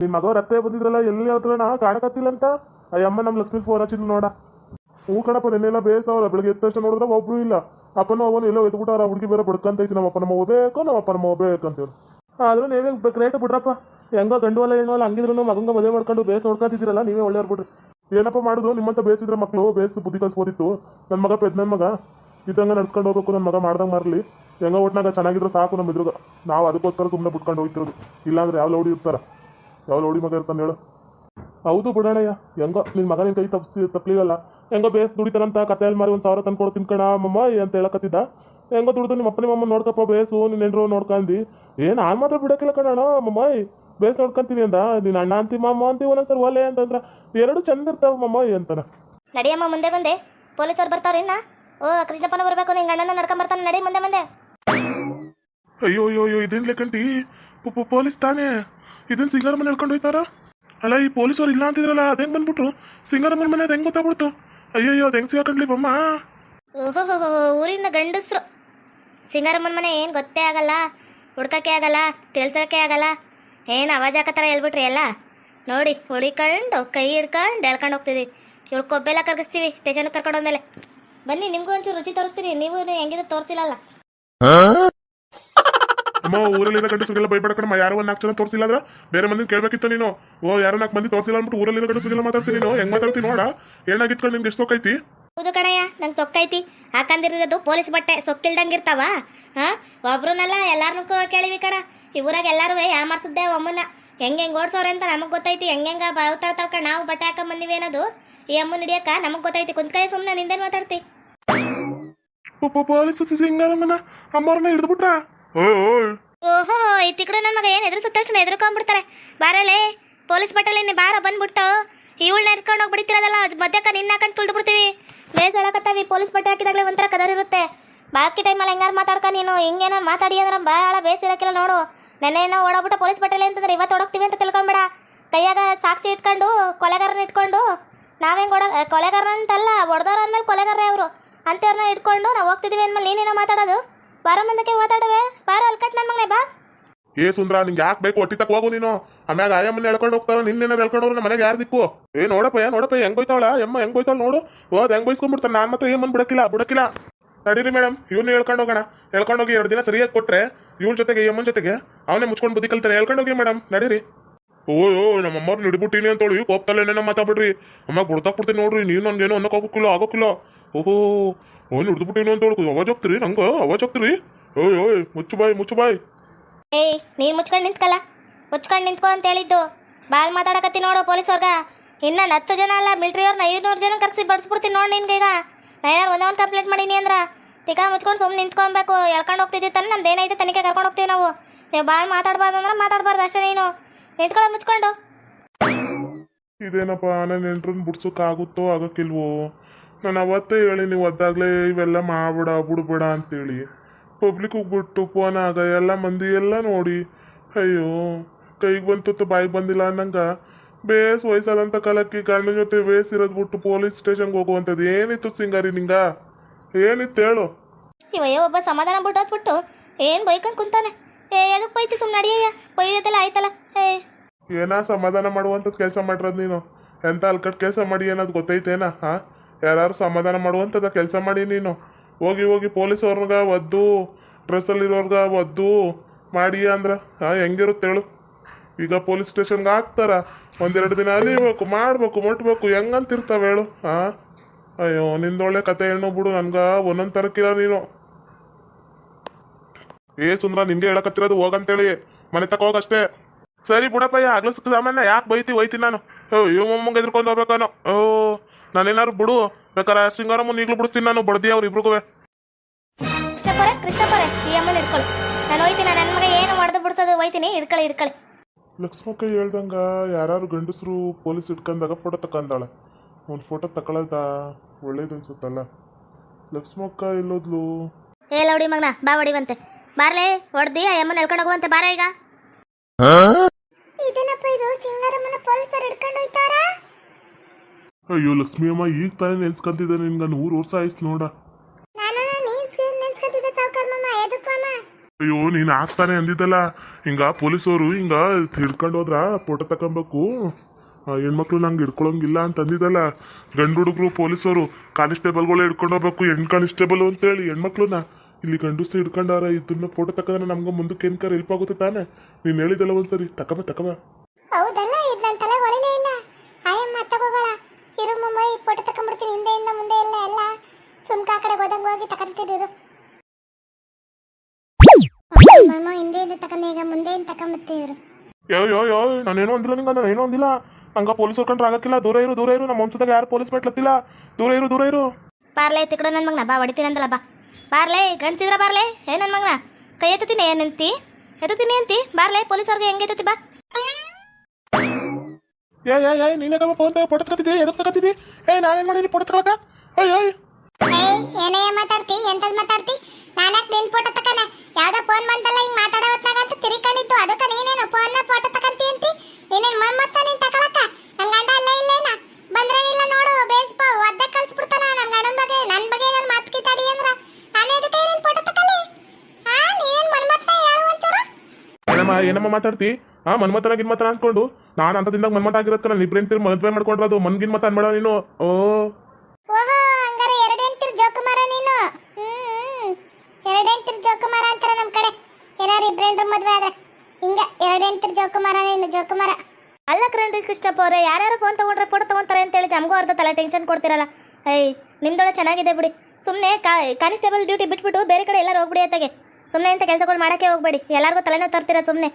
ನಿನ್ ಮಗ ರತ್ತೆ ಬಂದಿದ್ರಲ್ಲ ಎಲ್ಲಿ ಹತ್ರಣ ಕಾಣಕತ್ತಿಲ್ಲ ಅಂತ? ಅಯ್ಯಮ್ಮ ನಮ್ಮ ಲಕ್ಷ್ಮಿ ಫೋನ್ ಹಚ್ಚಿದ್ಲು ನೋಡ. ಹೂ ಕಣಪ್ಪ ನಿನ್ನೆಲ್ಲ ಬೇಸಾವಲ್ಲ ಬೆಳಗ್ಗೆ ಎದ್ದ ತಕ್ಷಣ ನೋಡಿದ್ರೆ ಒಬ್ರು ಇಲ್ಲ. ಅಪ್ಪನ ಅವನು ಎಲ್ಲೋ ಎದ್ಬಿಟ್ಟಾರ ಹುಡುಗಿ ಬೇರೆ ಬಡ್ಕಂತೈತಿ ನಮ್ಮ ಅಪ್ಪನ ಮಗು ಬೇಕು ನಮ್ಮ ಅಪ್ಪನ ನಮ್ಮ ಬೇಕು ಅಂತೇಳಿ ಆದ್ರೂ ನೀವೇ ಬೇಕ್ರೇಟ್ ಬಿಡ್ರಪ್ಪ ಹೆಂಗೋ ಗಂಡು ಅಲ್ಲ ಏನೋ ಅಲ್ಲ ಹಂಗಿದ್ರು ಮಗಂಗ ಮದುವೆ ಮಾಡ್ಕೊಂಡು ಬೇಸ್ ನೋಡ್ಕೊಂತಿದ್ದೀರಲ್ಲ ನೀವೇ ಒಳ್ಳೆಯವ್ರು ಬಿಡ್ರಿ. ಏನಪ್ಪ ಮಾಡುದು? ನಿಮ್ಮಂತ ಬೇಸಿದ್ರೆ ಮಕ್ಕಳು ಬೇಸ್ ಬುದ್ಧಿ ಕಲ್ಸ್ಬೋದಿತ್ತು. ನನ್ನ ಮಗ ಪೆದ್ ನನ್ನ ಮಗ. ಇದಂಗ ನಡ್ಸ್ಕೊಂಡು ಹೋಗ್ಬೇಕು ನನ್ನ ಮಗ ಮಾಡ್ದಂಗೆ ಮಾರಲಿ ಹೆಂಗೋ ಒಟ್ನಾಗ ಚೆನ್ನಾಗಿದ್ರೆ ಸಾಕು ನಮ್ಮ ಇದ್ರಾಗ ನಾವು ಅದಕ್ಕೋಸ್ಕರ ಸುಮ್ಮನೆ ಬಿಟ್ಕೊಂಡು ಹೋಗ್ತಿರೋದು. ಇಲ್ಲಾಂದ್ರೆ ಯಾವ ಲೌಡಿ ಇರ್ತಾರ? ಯಾವ ಓಡಿ ಮಗ ಇರ್ತಾನೆ ಹೇಳು. ಹೌದು ಬಿಡೋಣಯ್ಯ ಹೆಂಗೋ ನಿನ್ ಮಗ ನಿನ್ನ ಕೈ ತಪ್ಪಿಸಿ ತಪ್ಪಲಿಲ್ಲ ಹೆಂಗೋ ಬೇಸ್ ದುಡಿತಾನಂತ ಕತೆಯಲ್ಲಿ ಮಾರಿ ಒಂದು ಸಾವಿರ ತಂದು ಕೊಡು ತಿನ್ಕಣ ಮಮ್ಮ ಅಂತ ಹೇಳಕತ್ತಿದ್ದ. ಹೆಂಗೋ ದುಡಿದು ನಿಮ್ಮ ಅಪ್ಪನ ಮಮ್ಮ ನೋಡ್ಕಪ್ಪ ಬೇಸು ನಿನ್ನ ಹೆಂಡ್ರು ನೋಡ್ಕಂದು. ಏನು ನಾನು ಮಾತ್ರ ಬಿಡಕ್ಕಿಲ್ಲ ಕಣಣ ಮಮ್ಮಯ್ ಬೇಸ್ ನೋಡ್ಕೊಂತೀನಿ ಅಂದ. ನಿನ್ನ ಅಣ್ಣ ಅಂತಿ ಮಮ್ಮ ಅಂತೀವಿ ಒಂದೊಂದ್ಸರಿ ಒಲೆ ಅಂತಂದ್ರ ಎರಡು ಚಂದ ಇರ್ತಾವ ಮಮ್ಮಯ್ ಅಂತಾನ. ನಡಿಯಮ್ಮ ಮುಂದೆ ಬಂದೆ. ಪೊಲೀಸರು ಬರ್ತಾವ್ರಿ ಇನ್ನ? ಓ ಕೃಷ್ಣಪ್ಪನ ಬರಬೇಕು ನಿಂಗೆ ಅಣ್ಣನ ನಡ್ಕೊಂಡ್ ಬರ್ತಾನೆ. ನಡಿ ಮುಂದೆ ಮುಂದೆ ಅಯ್ಯೋ ಅಯ್ಯೋ ಅಯ್ಯೋ ಇದೇನ್ಲೆ ಕಂಟಿ ಪೊಲೀಸ್ ತಾನೇ. ಇದನ್ ಸಿಂಗಾರಮ್ಮನ ಹೇಳ್ಕೊಂಡು ಹೋಯ್ತಾರ? ಅಲ್ಲ ಈ ಪೊಲೀಸರು ಇಲ್ಲ ಅಂತಿದ್ರಲ್ಲ ಅದ್ ಹೆಂಗ್ ಬಂದ್ಬಿಟ್ರು? ಸಿಂಗಾರಮ್ಮನ ಮನೆ ಅದ್ ಹೆಂಗ್ ಗೊತ್ತಾಗ್ಬಿಡ್ತು? ಅಯ್ಯಯ್ಯೋ ಅದ್ ಹೆಂಗ್ ಸಿಗಾಕೊಂಡ್ಲಿ ಬಮ್ಮ? ಓಹೋ ಊರಿನ ಗಂಡಸ್ರು. ಸಿಂಗಾರಮ್ಮನ ಮನೆ ಏನು ಗೊತ್ತೇ ಆಗಲ್ಲ ಹುಡ್ಕಕ್ಕೆ ಆಗಲ್ಲ ತಿಳ್ಸಕ್ಕೆ ಆಗಲ್ಲ ಏನು ಅವಾಜ್ ಹಾಕತ್ತಾರ ಹೇಳ್ಬಿಟ್ರಿ ಎಲ್ಲ? ನೋಡಿ ಹುಡಿಕೊಂಡು ಕೈ ಹಿಡ್ಕೊಂಡು ಎಳ್ಕೊಂಡು ಹೋಗ್ತಿದ್ವಿ. ಇವಳು ಕೊಬ್ಬೆಲ್ಲ ಕರ್ಗಿಸ್ತೀವಿ ಸ್ಟೇಷನ್ಗೆ ಕರ್ಕೊಂಡು ಹೋದ್ಮೇಲೆ. ಬನ್ನಿ ನಿಮ್ಗೂ ಒಂಚೂರು ರುಚಿ ತೋರಿಸ್ತೀನಿ ನೀವು ಹೆಂಗಿದ್ರು ತೋರಿಸಿಲ್ಲಲ್ಲ? ಅಮ್ಮ ಊರಲ್ಲಿರೋ ಗಂಡಸರಿಗೆಲ್ಲ ಭಯಪಡ ಕಣಮ್ಮ ಯಾರೋ ಒಂದ್ ನಾಲ್ಕು ಜನ ತೋರಿಸಿಲ್ಲ ಅಂದ್ರೆ ಬೇರೆ ಮಂದಿ ಕೇಳ್ಬೇಕಿತ್ತು ನೀನು. ಓ ಯಾರೋ ನಾಲ್ಕು ಮಂದಿ ತೋರಿಸಿಲ್ಲ ಅಂದ್ಬಿಟ್ಟು ಊರಲ್ಲಿರೋ ಗಂಡಸರಿಗೆಲ್ಲ ಮಾತಾಡ್ತೀನಿ ನೀನು. ಹೆಂಗ್ ಮಾತಾಡ್ತೀನಿ ನೋಡ. ಏನಾಗಿತ್ಕೊಂಡು ನಿಮ್ಗೆ ಎಷ್ಟು ಸೊಕ್ಕೈತಿ ಹೌದು ಕಣಯ್ಯ ನಂಗೆ ಸೊಕ್ಕೈತಿ ಹಾಕಂದಿರೋದು ಪೊಲೀಸ್ ಬಟ್ಟೆ ಸೊಕ್ಕಿಲ್ದಂಗೆ ಇರ್ತಾವ ಹಾ ಒಬ್ರನ್ನೆಲ್ಲ ಎಲ್ಲಾರನ್ನೂ ಕೇಳಿವಿ ಕಣ. ಈ ಊರಾಗ ಎಲ್ಲರೂ ಯಾಮಾರ್ಸಿದ್ದೆ ಅಮ್ಮನ ಹೆಂಗೆ ಹೆಂಗ್ ಓಡ್ಸೋರೆ ಅಂತ ನಮಗೆ ಗೊತ್ತೈತಿ. ಹೆಂಗೆ ಬಾವುತಾರ ಕಣ. ನಾವು ಬಟ್ಟೆ ಹಾಕೊಂಡ್ ಬಂದಿವಿ ಅನ್ನೋದು. ಈ ಅಮ್ಮನ ಹಿಡಿಯಕ್ಕ ನಮಗೆ ಗೊತ್ತೈತಿ. ಕುಂತ್ಕಾಯ ಸುಮ್ಮನೆ ನಿಂದೇನು ಮಾತಾಡ್ತಿ? ಪೊಲೀಸ್ ಸಿಂಗಾರಮ್ಮನ. ಅಮ್ಮವ್ರನ್ನ ಹಿಡಿದ್ಬಿಟ್ರಾ? ಓಹೋ, ಈ ತಿಕ್ಕಡು ನನ್ನ ಮಗ ಏನು ಎದುರು ತಕ್ಷಣ ಎದುರ್ಕೊಂಡ್ಬಿಡ್ತಾರೆ? ಬಾರಲೇ, ಪೊಲೀಸ್ ಬಟ್ಟೆಲಿ ಬಾರ ಬಂದ್ಬಿಡ್ತು. ಇವಳನ್ನ ಎತ್ಕೊಂಡು ಹೋಗಿ ಬಿಡ್ತಿರೋದಲ್ಲ ಅದು ಮಧ್ಯಕ್ಕ ನಿನ್ನ ಹಾಕೊಂಡು ತುಳ್ದು ಬಿಡ್ತೀವಿ ಬೇಸ್ ಹೇಳಕತ್ತಾವಿ ಪೊಲೀಸ್ ಬಟ್ಟೆ ಹಾಕಿದಾಗಲೇ ಒಂಥರ ಕದರ್ ಇರುತ್ತೆ ಬಾಕಿ ಟೈಮಲ್ಲಿ ಹೆಂಗಾರು ಮಾತಾಡ್ಕ ನೀನು ಹಿಂಗೇನಾರು ಮಾತಾಡಿ ಅಂದ್ರೆ ಭಾಳ ಬೇಸ್ ಇರಕ್ಕಿಲ್ಲ ನೋಡು. ನೆನ್ನೆನೋ ಓಡೋಗ್ಬಿಟ್ಟು ಪೊಲೀಸ್ ಬಟ್ಟೆಲಿ ಅಂತಂದ್ರೆ ಇವತ್ತು ಓಡೋಗ್ತೀವಿ ಅಂತ ತಿಳ್ಕೊಂಬೇಡ. ಕೈಯಾಗ ಸಾಕ್ಷಿ ಇಟ್ಕೊಂಡು ಕೊಲೆಗಾರನ ಇಟ್ಕೊಂಡು ನಾವೇನು ಓಡ ಕೊಲೆಗಾರನ ಅಂತಲ್ಲ ಹೊಡೆದವ್ರ ಅಂದ್ಮೇಲೆ ಕೊಲೆಗಾರರೇ ಅವರು. ಅಂಥವ್ರನ್ನ ಇಟ್ಕೊಂಡು ನಾವು ಹೋಗ್ತಿದ್ದೀವಿ ಅಂದ್ಮೇಲೆ ನೀನೇನೋ ಮಾತಾಡೋದು? ಬಾರೋ ಮುಂದಕ್ಕೆ ಬಾರ ಅಲ್ಕಟ್ ನನ್ನ ಮಗನೇ, ಬಾ. ಏ ಸುಂದ್ರ, ನಿಂಗೆ ಯಾಕೆ ಬೇಕು? ಒಟ್ಟಿ ತಕ್ಕ ಹೋಗು ನೀನು. ಆಮ್ಯಾಗ ಆಯಮ್ಮನ ಎಳ್ಕೊಂಡು ನಿನ್ನೇನಾರು ಹೇಳ್ಕೊಂಡು ನಮ್ಮ ಮನೆಗೆ ಯಾರು ದಿಕ್ಕು? ಏ ನೋಡಪ್ಪ ನೋಡಪ್ಪ, ಹೆಂಗ್ ಹೋಯ್ತಾವಳ ಎಮ್ಮ, ಹೆಂಗ್ ಹೋಯ್ತಾಳ ನೋಡು. ಹೋದ್ ಹೆಂಗ್ ಬೈಸ್ಕೊಂಡ್ಬಿಡ್ತಾನೆ ನಾನು ಮಾತ್ರ ಏನ್ ಬಿಡಕಿಲ್ಲ ಬಿಡಕಿಲ್ಲ ನಡೀರಿ ಮೇಡಮ್ ಇವ್ನು ಹೇಳ್ಕೊಂಡು ಹೋಗೋಣ. ಹೇಳ್ಕೊಂಡು ಹೋಗಿ ಎರಡು ದಿನ ಸರಿಯಾಗಿ ಕೊಟ್ರೆ ಇವಳ ಜೊತೆಗೆ ಎಮ್ಮನ ಜೊತೆಗೆ, ಅವನೇ ಮುಚ್ಕೊಂಡು ಬುದ್ಧಿ ಕಲ್ತಾನೆ ಹೇಳ್ಕೊಂಡು ಹೋಗಿ ಮೇಡಮ್ ನಡೀರಿ. ಓಯೋ ನಮ್ಮ ಅಮ್ಮವ್ರನ್ನ ಹಿಡಿಬಿಟ್ಟಿನಿ ಅಂತೇಳಿ ಕೋಪ್ತಲ್ಲ ಏನೇನೋ ಮಾತಾಡ್ಬಿಡ್ರಿ. ಅಮ್ಮ ಬಿಡ್ತಾಕ್ಬಿಡ್ತೀನಿ ನೋಡ್ರಿ ನೀವು ಏನೋ ಅನ್ನಕ್ಕೆ ಆಗೋಕಿಲ್ಲ ಆಗೋಕ್ಕಿಲ್ಲ. ಓಹೋ ಓನ್ ಹಿಡಿದ್ಬಿಟ್ಟಿನಿ ಅಂತ ಹೇಳ್ಕೊ ಅವಾಜ್ ಹೋಗ್ತೀರಿ ನಂಗೆ? ಅವಾಜ್ ಹೋಗ್ತೀರಿ ಓಯ್ ಓಯ್ ಮುಚ್ಚು ಬಾಯ್ ಮುಚ್ಚು ಬಾಯ್ ಏಯ್ ನೀನು ಮುಚ್ಕೊಂಡು ನಿಂತ್ಕಲ್ಲ? ಮುಚ್ಕೊಂಡು ನಿಂತ್ಕೊ ಅಂತ ಹೇಳಿದ್ದು. ಬಾಲ್ ಮಾತಾಡಕತ್ತಿ ನೋಡು ಪೊಲೀಸವ್ರಗ ಇನ್ನ ಹತ್ತು ಜನ ಅಲ್ಲ ಮಿಲ್ಟ್ರಿಯವ್ರನ್ನ ಐನೂರು ಜನ ಕರ್ಸಿ ಬಡ್ಸ್ಬಿಡ್ತೀನಿ ನೋಡಿ ನಿನ್ಗೆ ಈಗ. ನಾ ಯಾರು ಒಂದೇ ಒಂದು ಕಂಪ್ಲೇಂಟ್ ಮಾಡೀನಿ ಅಂದ್ರ ತಿಕ್ಕ ಮುಚ್ಕೊಂಡು ಸುಮ್ಮನೆ ನಿಂತ್ಕೊಬೇಕು. ಎಳ್ಕೊಂಡು ಹೋಗ್ತಿದ್ದೆ ತಾನೆ ನಮ್ದು ಏನೈತೆ ತನಿಖೆ ಕರ್ಕೊಂಡು ಹೋಗ್ತೀವಿ ನಾವು. ನೀವು ಭಾಳ ಮಾತಾಡ್ಬಾರ್ದು ಅಂದ್ರೆ ಮಾತಾಡ್ಬಾರ್ದು ಅಷ್ಟೇ ನೀನು. ನಿಂತ್ಕೊಳ್ಳೋ ಮುಚ್ಕೊಂಡು. ಇದೇನಪ್ಪ ನನ್ನ ನೆಂಟ್ರನ್ನ ಬಿಡ್ಸೋಕ್ಕಾಗುತ್ತೋ ಆಗಕ್ಕಿಲ್ವೋ? ನಾನು ಅವತ್ತೇ ಹೇಳಿ ನೀವು ಅದಾಗಲೇ ಇವೆಲ್ಲ ಮಾಡಬೇಡ ಬಿಡ್ಬೇಡ ಅಂತೇಳಿ. ಪಬ್ಲಿಕ್ ಹೋಗ್ಬಿಟ್ಟು ಫೋನ್ ಆಗ ಎಲ್ಲ ಮಂದಿ ಎಲ್ಲ ನೋಡಿ ಅಯ್ಯೋ ಕೈಗೆ ಬಂತು ಬಾಯಿಗೆ ಬಂದಿಲ್ಲ ಅನ್ನಂಗೆ. ಬೇಸ್ ವಯಸ್ಸಾದಂಥ ಕಾಲಕ್ಕೆ ಗಂಡನ ಜೊತೆ ಬೇಸ್ ಇರೋದು ಬಿಟ್ಟು ಪೊಲೀಸ್ ಸ್ಟೇಷನ್ಗೆ ಹೋಗುವಂಥದ್ದು ಏನಿತ್ತು ಸಿಂಗಾರಿ ನಿಂಗ? ಏನಿತ್ತು ಹೇಳು. ಇವಯ್ಯ ಒಬ್ಬ ಸಮಾಧಾನ ಬಿಟ್ಟೋದ್ಬಿಟ್ಟು ಏನು ಬೈಕನ್ ಕುಂತಾನೆ? ಏ ಎದಕ್ಕೆ ಬೈತಿ ಸುಮ್ಮನೆ ನಡಿಯಯ್ಯ ಬೈದಲ್ಲ ಆಯ್ತಲ್ಲ? ಏ. ಏನಾ ಸಮಾಧಾನ ಮಾಡುವಂಥದ್ದು ಕೆಲಸ ಮಾಡಿರೋದು ನೀನು? ಎಂತ ಅಲ್ಕಟ್ ಕೆಲಸ ಮಾಡಿ ಅನ್ನೋದು ಗೊತ್ತೈತೇನಾ ಹಾ ಯಾರು ಸಮಾಧಾನ ಮಾಡುವಂಥದ್ದು ಕೆಲಸ ಮಾಡಿ ನೀನು. ಹೋಗಿ ಹೋಗಿ ಪೊಲೀಸ್ ಒದ್ದು, ಡ್ರೆಸ್ಸಲ್ಲಿರೋರ್ಗ ಒದ್ದು ಮಾಡಿ ಅಂದ್ರೆ ಹಾಂ ಹೆಂಗಿರುತ್ತೆ ಹೇಳು. ಈಗ ಪೊಲೀಸ್ ಸ್ಟೇಷನ್ಗೆ ಹಾಕ್ತಾರ ಒಂದೆರಡು ದಿನ ಅಲಿಬೇಕು, ಮಾಡಬೇಕು, ಮುಟ್ಬೇಕು, ಹೆಂಗಂತಿರ್ತಾವೆ ಹೇಳು ಹಾಂ ಅಯ್ಯೋ, ನಿಂದೊಳ್ಳೆ ಕತೆ ಹೆಣ್ಣು ಬಿಡು, ನನ್ಗೆ ಒಂದೊಂದು ತರಕಿಲ್ಲ ನೀನು. ಏ ಸುಂದ್ರ, ನಿಂಗೆ ಹೇಳಕತ್ತಿರೋದು ಹೋಗಂತೇಳಿ. ಮನೆ ತಕ ಹೋಗಷ್ಟೇ ಸರಿ ಬಿಡಪ್ಪ ಆಗ್ಲೂ ಸುಖ ಸಾಮಾನ್ಯ, ಯಾಕೆ ಬೈತಿ ಒಯ್ತೀನಿ ನಾನು. ಓ ಇವ್ ಮೊಮ್ಮಂಗೆ ಎದ್ಕೊಂಡು ಹೋಗ್ಬೇಕಾನೋ. ಓ ನಾನೇನಾರು ಬಿಡು. ಬೇಕಾರೆ ಸಿಂಗಾರಮ್ಮನ ಈಗಲೂ ಬಿಡಿಸ್ತೀನಿ ನಾನು. ಬಡ್ದಿ ಅವ್ರು ಇಬ್ರಿಗೂ ಕೃಷ್ಣಪ್ಪರೇ ಕೃಷ್ಣಪ್ಪರೇ ಈ ಅಮ್ಮನ ಹಿಡ್ಕೊಳ್ಳಿ ನಾನು ಹೋಯ್ತೀನಿ. ನನ್ನ ಮಗ ಏನು ಮಾಡ್ದು ಬಿಡ್ಸೋದು ಹೋಯ್ತೀನಿ. ಇರ್ಕಳೆ ಹಿಡ್ಕೊಳ್ಳಿ ಲಕ್ಷ್ಮಕ್ಕ ಹೇಳ್ದಂಗ ಯಾರು ಗಂಡಸರು ಪೊಲೀಸ್ ಇಟ್ಕೊಂಡಾಗ ಫೋಟೋ ತಕೊಂಡಾಳೆ ಒಂದು ಫೋಟೋ ತಕೊಳದ ಒಳ್ಳೇದು ಅನ್ಸುತ್ತಲ್ಲ. ಲಕ್ಷ್ಮಕ್ಕ ಎಲ್ಲೋದ್ಲು? ಏ ಲೌಡಿ ಮಗನ ಬಾ ಹೊಡಿವಂತೆ ಬಾರ್ಲೆ ಹೊಡ್ದಿ ಆ ಅಮ್ಮನ ಎಳ್ಕೊಂಡು ಹೋಗುವಂತೆ. ಬಾರ ಈಗ. ಇದನ್ನಪ್ಪ ಇದು ಸಿಂಗಾರಮ್ಮನ ಪೊಲೀಸರು ಹಿಡ್ಕೊಂಡು ಹೋಯ್ತಾರ? ಅಯ್ಯೋ ಲಕ್ಷ್ಮಿ ಅಮ್ಮ ಈಗ ತಾನೇ ನೆನ್ಸ್ಕೊಂತಿದ್ದೆ ನಿನ್ಗೆ ನೂರು ವರ್ಷ ಆಯ್ತು ನೋಡ. ನಾನು ನೀನ್ ನೆನ್ಸ್ಕೊತಿದ್ದೆ ಸಾವುಕಾರ ಮಾಮ ಎದಕ್ ಮಾಮ? ಅಯ್ಯೋ ನೀನ್ ಆಗ್ತಾನೆ ಅಂದಿದ್ದಲ್ಲ. ಹಿಂಗ ಪೊಲೀಸವರು ಹಿಂಗ ಹಿಡ್ಕೊಂಡು ಹೋದ್ರ ಫೋಟೋ ತಕೊಬೇಕು ಹೆಣ್ಮಕ್ಳು ನಂಗೆ ಹಿಡ್ಕೊಳಂಗಿಲ್ಲ ಅಂತ ಅಂದಿದ್ದಲ್ಲ ಗಂಡು ಹುಡುಗರು ಪೊಲೀಸರು ಕಾನಿಸ್ಟೇಬಲ್ಗಳು ಹಿಡ್ಕೊಂಡು ಹೋಗ್ಬೇಕು ಹೆಣ್ ಕಾನ್ಸ್ಟೇಬಲ್ ಅಂತೇಳಿ ಹೆಣ್ಮಕ್ಳನ್ನ. ಇಲ್ಲಿ ಗಂಡಸ್ರು ಹಿಡ್ಕೊಂಡಾರ ಇದನ್ನ ಫೋಟೋ ತಕೊಂಡ್ರೆ ನಮ್ಗೆ ಮುಂದಕ್ಕೆ ಏನ್ಕಾರ ಹೆಲ್ಪ್ ಆಗುತ್ತೆ ತಾನೆ? ನೀನ್ ಹೇಳಿದಲ್ಲ ಒಂದ್ಸರಿ ತಕಬ ತಕಬ. ಹೌದಲ್ಲ ಯೋ ಯೋ ಯೋ ನಾನೇನೋ ಅಂದಿಲ್ಲ ನಿಂಗ ನಾನೇನೋ ಅಂದಿಲ್ಲ. ಹಂಗ ಪೊಲೀಸ್ ಕಂಡ್ರೆ ಆಗಕ್ಕಿಲ್ಲ. ದೂರ ಇರು ದೂರ ಇರು. ನಮ್ಮ ವಂಶದಾಗ ಯಾರು ಪೊಲೀಸ್ ಮಾಡ್ಲತ್ತಿಲ್ಲ ದೂರ ಇರು ದೂರ ಇರು. ಬಾರ್ಲೆ ತಿಕ್ಕಡ ನನ್ನ ಮಗನ. ಬಾ ಹೊಡಿತೀನಿ ಅಂದಲ್ಲ ಬಾ. ಬಾರ್ಲೆ ಗಂಡ್ಸಿದ್ರ ಬಾರ್ಲೆ ಏ ನನ್ನ ಮಗನ? ಕೈ ಎತ್ತತೀನಿ ಏನಂತಿ ಎತ್ತತೀನಿ ಅಂತಿ? ಬಾರ್ಲೆ ಪೊಲೀಸವ್ರಿಗೆ ಹೆಂಗೆ ಎತ್ತತಿ ಬಾ. ಏ ಏ ಏ ನೀನೇ ಕಮ್ಮ ಫೋನ್ ತಗೋ ತಗತ್ತಿದ್ದಿ ಎದಕ್ಕೆ ತಗತ್ತಿದ್ದಿ ಏ ನಾನೇನ್ ಮಾಡೀನಿ? ಫೋಟೋ ತಗೊಳಕ? ಅಯ್ಯ ಏನೇ ಮಾತಾಡ್ತಿ? ಎಂತದ್ ಮಾತಾಡ್ತಿ? ನಾನಕ್ ನಿನ್ ಫೋಟೋ ತಕನ? ಯಾವ್ದೋ ಫೋನ್ ಬಂತಲ್ಲ, ಹಿಂಗ್ ಮಾತಾಡೋ ಹೊತ್ನಾಗ ಅಂತ ತಿರ್ಕೊಂಡಿದ್ದು. ಅದಕ್ಕ ನೀನೇನು ಫೋಟೋ ತಕಂತಿ ಅಂತಿ? ನೀನೇನ್ ಮಮ್ಮತ್ತ ನೀನ್ ತಕೊಳಕ? ನನ್ ಗಂಡ ಬಂದ್ರೇನಿಲ್ಲ ನೋಡು, ಬೇಸ್ಪ, ಒದ್ದೆ ಕಳ್ಸ್ಬಿಡ್ತಾನ ನನ್ ಗಂಡನ್ ಬಗ್ಗೆ. ನನ್ ಬಗ್ಗೆ ಏನಾರ ಮಾತ್ ಕಿತಾಡಿ ಅಂದ್ರ? ನಾನು ನಿನ್ ಫೋಟೋ ತಕಲಿ? ಆ, ನೀನ್ ಏನಮ್ಮ ಏನಮ್ಮ ಮಾತಾಡ್ತಿ? ಆ ಮನ್ಮತನ ಗಿನ್ಮತನ ಅನ್ಕೊಂಡು ನಾನು ಅಂತದಿಂದ ಮನ್ಮತ ಆಗಿರೋದ್ಕ ನಾನು ಮದುವೆ ಮದ್ವೆ ಮಾಡ್ಕೊಂಡ್ರದು ಮನ್ಗಿನ್ ಮತ ಅನ್ಬೇಡ ನೀನು. ಓ ಓಹೋ ಹಂಗಾರೆ ಎರಡು ಹೆಂಡ್ತಿರ್ ಜೋಕುಮಾರ ನೀನು ಹ್ಮ್ ಹೆಂಡ್ತಿರ್ ಜೋಕುಮಾರ ಅಂತಾರ ನಮ್ ಕಡೆ. ಏನಾರು ಇಬ್ರೇನ್ರ ಮದ್ವೆ ಆದ್ರೆ. ಹಿಂಗ ಎರಡು ಎಂಟರ್ ಜೋಕುಮಾರ ಇನ್ನು ಜೋಕುಮಾರ. ಅಲ್ಲ ಕ್ರೇನ್ರಿ ಕೃಷ್ಣಪ್ಪ ಅವರೇ ಯಾರ್ಯಾರು ಫೋನ್ ತಗೊಂಡ್ರೆ ಫೋಟೋ ತೊಗೊಂತಾರೆ ಅಂತ ಹೇಳಿ ನಮಗೂ ಅರ್ಧ ತಲೆ ಟೆನ್ಷನ್ ಕೊಡ್ತಿರಲ್ಲ. ಐ ನಿಮ್ದೊಳ ಚೆನ್ನಾಗಿದೆ ಬಿಡಿ. ಸುಮ್ಮನೆ ಕಾನ್ಸ್ಟೇಬಲ್ ಡ್ಯೂಟಿ ಬಿಟ್ಬಿಟ್ಟು ಬೇರೆ ಕಡೆ ಎಲ್ಲರೂ ಹೋಗ್ಬಿಡಿ ಅತ್ತಾಗೆ. ಸುಮ್ಮನೆ ಇಂಥ ಕೆಲಸಗಳು ಮಾಡೋಕ್ಕೆ ಹೋಗ್ಬೇಡಿ. ಎಲ್ಲರಿಗೂ ತಲೆನೋ ತರ್ತೀರಾ ಸುಮ್ಮನೆ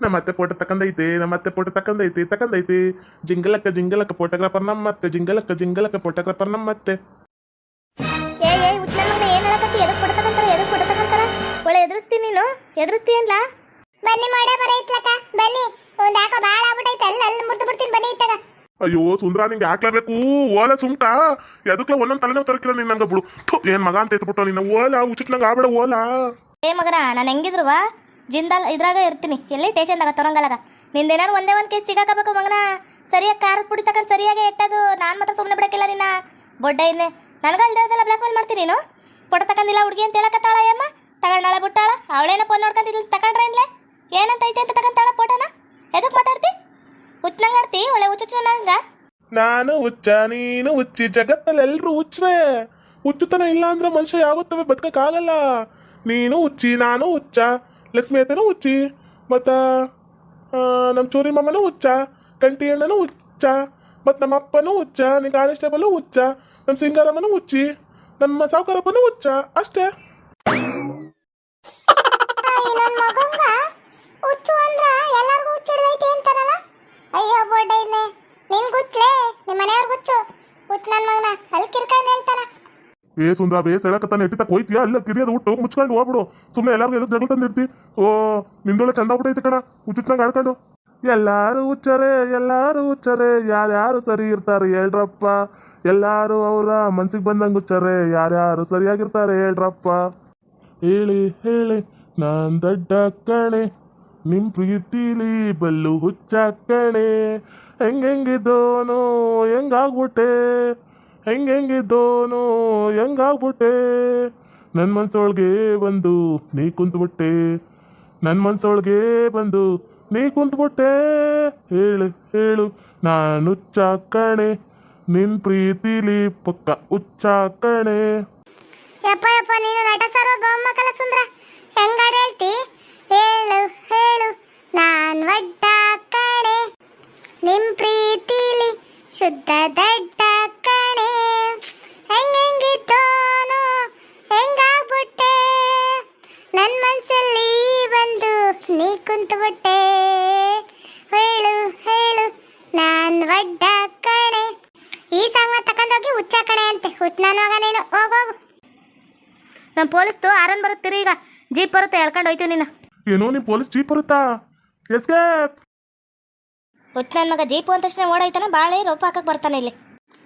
ನಮ್ಮ ಅತ್ತೆ ಫೋಟೋ ತಕ್ಕಂದೈತಿ ನಮ್ಮ ಅತ್ತೆ ಫೋಟೋ ತಕ್ಕಂದೈತಿ ತಕ್ಕಂದೈತಿ ಜಿಂಗಲಕ್ಕ ಜಿಂಗಲಕ್ಕ ಫೋಟೋಗ್ರಾಫರ್ ನಮ್ಮತ್ತೆ ಜಿಂಗಲಕ್ಕ ಜಿಂಗಲಕ್ಕ ಫೋಟೋಗ್ರಾಫರ್ ನಮ್ಮತ್ತೆ. ನೀನು? ಎದುರಿಸ್ತೀಯಲ್ಲ ಬನ್ನಿ ಮಾಡೇ ಬರ ಇತ್ಲಕ ಬನ್ನಿ. ಒಂದ್ ಯಾಕೋ ಬಾಳ ಆಗ್ಬಿಟ್ಟೈತೆ ಅಲ್ಲಿ ಅಲ್ಲಿ ಮುರ್ದು ಬಿಡ್ತೀನಿ ಬನ್ನಿ ಇತ್ತಾಗ. ಅಯ್ಯೋ ಸುಂದ್ರ ನಿಂಗೆ ಹಾಕ್ಲೇಬೇಕು. ಓಲ ಸುಮ್ಕ ಎದಕ್ಲ ಒಂದೊಂದು ತಲೆನೋವು ತರಕಿಲ್ಲ ನಿನ್ನ ನಂಗೆ ಬಿಡು. ಥು, ಏನ್ ಮಗ ಅಂತ ಎತ್ಬಿಟ್ಟು ನಿನ್ನ ಓಲ ಉಚಿತ್ ಆಗ್ಬೇಡ ಆಬೇಡ ಓಲ. ಏ ಮಗನ ನಾನು ಹೆಂಗಿದ್ರುವ? ಜಿಂದಾಲ್ ಇದ್ರಾಗ ಇರ್ತೀನಿ. ಎಲ್ಲಿ ಟೇಷನ್ದಾಗ ತೊರಂಗಲಾಗ. ನಿಂದೇನಾರು ಒಂದೇ ಒಂದು ಕೇಸ್ ಸಿಗಾಕಬೇಕು ಮಗನ. ಸರಿಯಾಗಿ ಕಾರ್ ಪುಡಿ ತಗೊಂಡು ಸರಿಯಾಗಿ ಇಟ್ಟದು ನಾನು ಮಾತ್ರ ಸುಮ್ಮನೆ ಬಿಡಕ್ಕಿಲ್ಲ ನಿನ್ನ. ಬೊಡ್ಡ ಇನ್ನೆ ನನಗಲ್ದೆಲ್ಲ ಬ್ಲ್ಯಾಕ್ ಮೇಲ್ ಮಾಡ್ತೀನಿ ನೀನು ತಗೊಂಡಿಲ್ಲ ಹುಡುಗಿ ಅಂತ ಹೇಳಕತ್ತಾಳ ಅಯ್ಯಮ್ಮ? ತಗೊಂಡಾಳ ಬಿಟ್ಟಾಳ? ಅವಳೇನ ಫೋನ್ ನೋಡ್ಕೊಂತಿದ್ಲು ತಗೊಂಡ್ರೆ ಇನ್ಲೆ ಏನಂತ ಐತೆ ಅಂತ ತಗೊಂತಾಳ ಫೋಟೋನ ಎದಕ್ಕೆ ಮಾತಾಡ್ತಿ? ಹುಚ್ಚನಂಗಾಡ್ತಿ ಒಳ್ಳೆ ಹುಚ್ಚು ನಂಗ. ನಾನು ಹುಚ್ಚ, ನೀನು ಹುಚ್ಚಿ, ಜಗತ್ತಲ್ಲಿ ಎಲ್ರು ಹುಚ್ಚರೇ ಹುಚ್ಚುತನ ಇಲ್ಲ ಅಂದ್ರೆ ಮನುಷ್ಯ ಯಾವತ್ತೂ ಬದುಕಕ್ಕಾಗಲ್ಲ. ನೀನು ಹುಚ್ಚಿ, ನಾನು ಹುಚ್ಚ, ಲಕ್ಷ್ಮಿ ಉಚ್ಚಿ ಹುಚ್ಚಿ, ಮತ್ತ ನಮ್ಮ ಚೂರಿ ಮಾಮನೂ ಹುಚ್ಚ ಕಂಟಿ ಅಣ್ಣನೂ ಹುಚ್ಚ, ಮತ್ತು ನಮ್ಮ ಅಪ್ಪನೂ ಹುಚ್ಚ ನಿಮ್ಮ ಕಾನಿಸ್ಟೇಬಲು ಹುಚ್ಚ ನಮ್ಮ ಸಿಂಗಾರಮ್ಮನೂ ಹುಚ್ಚಿ, ನಮ್ಮ ಸಾವುಕಾರಪ್ಪನೂ ಹುಚ್ಚ, ಅಷ್ಟೇ ಇನ್ನೊಂದ್ ಮಗಂಗ ಹುಚ್ಚು ಅಂದ್ರ ಎಲ್ಲಾರ್ಗೂ ಹುಚ್ಚು ಹಿಡ್ದೈತಿ ಅಂತಾರಲ್ಲ ಅಯ್ಯೋ ಬೋರ್ಡ ಇನ್ನೆ ನಿನ್ ಗುಚ್ಲೆ ನಿಮ್ ಮನೆಯವ್ರ ಹುಚ್ಚು ಹುಚ್ಚು ನನ್ ಮಗನ ಅಲ್ಲಿ ಕಿರ್ಕೊಂಡು ಹೇಳ್ತಾನ ಏ ಸುಂದ್ರ ಬೇ ಸೆಳಕತ್ತಾನೆ ಇಟ್ಟಿತ ತಕ್ಕ ಹೋಯ್ತೀಯ ಅಲ್ಲ ಕಿರಿಯದ ಊಟ ಮುಚ್ಕೊಂಡು ಹೋಗ್ಬಿಡು. ಸುಮ್ಮನೆ ಎಲ್ಲಾರ್ಗು ಎದಕ್ಕೆ ಜಗಳ ತಂದಿರ್ತಿ? ಓ ನಿಂದೊಳೆ ಚಂದ ಬಿಟ್ಟೈತೆ ಕಣ. ಹುಚ್ಚುಟ್ನಂಗೆ ಆಡ್ಕೊಂಡು. ಎಲ್ಲಾರು ಹುಚ್ಚರೆ ಎಲ್ಲಾರು ಹುಚ್ಚರೆ. ಯಾರ್ಯಾರು ಸರಿ ಇರ್ತಾರೆ ಹೇಳ್ರಪ್ಪ. ಎಲ್ಲಾರು ಅವರ ಮನ್ಸಿಗೆ ಬಂದಂಗೆ ಹುಚ್ಚರೆ. ಯಾರ್ಯಾರು ಸರಿಯಾಗಿರ್ತಾರೆ ಹೇಳ್ರಪ್ಪ. ಹೇಳಿ ಹೇಳಿ, ನಾನ್ ದಡ್ಡ ಕಣೆ. ನಿಮ್ ಪ್ರೀತಿಲಿ ಬಲ್ಲು ಹುಚ್ಚ ಕಣೆ. ಹೆಂಗೆಂಗಿದ್ದೋನು ಹೆಂಗಾಗ್ಬಿಟ್ಟೆ ಹೆಂಗೆಂಗಿದ್ದೋನು ಹೆಂಗಾಗ್ಬಿಟ್ಟೆ ನನ್ನ ಮನ್ಸೊಳಗೆ ಬಂದು ನೀ ಕುಂತ್ಬಿಟ್ಟೆ. ನನ್ನ ಮನ್ಸೊಳಗೆ ಬಂದು ನೀ ಕುಂತ್ಬಿಟ್ಟೆ. ಹೇಳು ಹೇಳು, ನಾನು ಹುಚ್ಚ ಕಣೆ ನಿನ್ ಪ್ರೀತಿಲಿ ಪಕ್ಕ ಉಚ್ಚಾಕಣೆ ಕಣೆ ಯಪ್ಪ ಯಪ್ಪ, ನೀನು ನಟಸರೋ ಗೋಮಕಲ ಸುಂದ್ರ. ಹೆಂಗಾಡ್ ಹೇಳ್ತಿ ಹೇಳು ಹೇಳು, ನಾನ್ ಒಡ್ಡ ಕಣೆ ನಿಮ್ ಪ್ರೀತಿಲಿ ಶುದ್ಧ ದಡ್ಡ. ಹೆಂಗೆಂಗಿದ್ದೋನು ಹೆಂಗಾಗ್ಬಿಟ್ಟೆ? ನನ್ನ ಮನಸ್ಸಲ್ಲಿ ಬಂದು ನೀ ಕುಂತ್ಬಿಟ್ಟೆ. ಹೇಳು ಹೇಳು ನಾನು ಒಡ್ಡ ಕಣೆ. ಈ ಸಾಂಗ್ ತಕೊಂಡೋಗಿ ಹುಚ್ಚ ಕಣೆ ಅಂತೆ. ಹುಚ್ಚ ನನ್ನ ಮಗ ನೀನು. ಹೋಗೋಗು ನಮ್ಮ ಪೊಲೀಸ್ದು ಆರನ್ ಬರುತ್ತೀರಿ ಈಗ. ಜೀಪ್ ಬರುತ್ತೆ ಎಳ್ಕೊಂಡು ಹೋಯ್ತೀವಿ ನಿನ್ನ ಏನೋ ನೀ ಪೊಲೀಸ್ ಜೀಪ್ ಬರುತ್ತಾ? ಎಸ್ಕೇಪ್ ಹುಚ್ಚ ನನ್ನ ಮಗ ಜೀಪು ಅಂತ ತಕ್ಷಣ ಓಡೋಯ್ತಾನೆ ಬಾಳೆ ರೋಪ ಹಾಕಕ್ಕೆ ಬರ್ತಾನೆ ಇಲ್ಲಿ.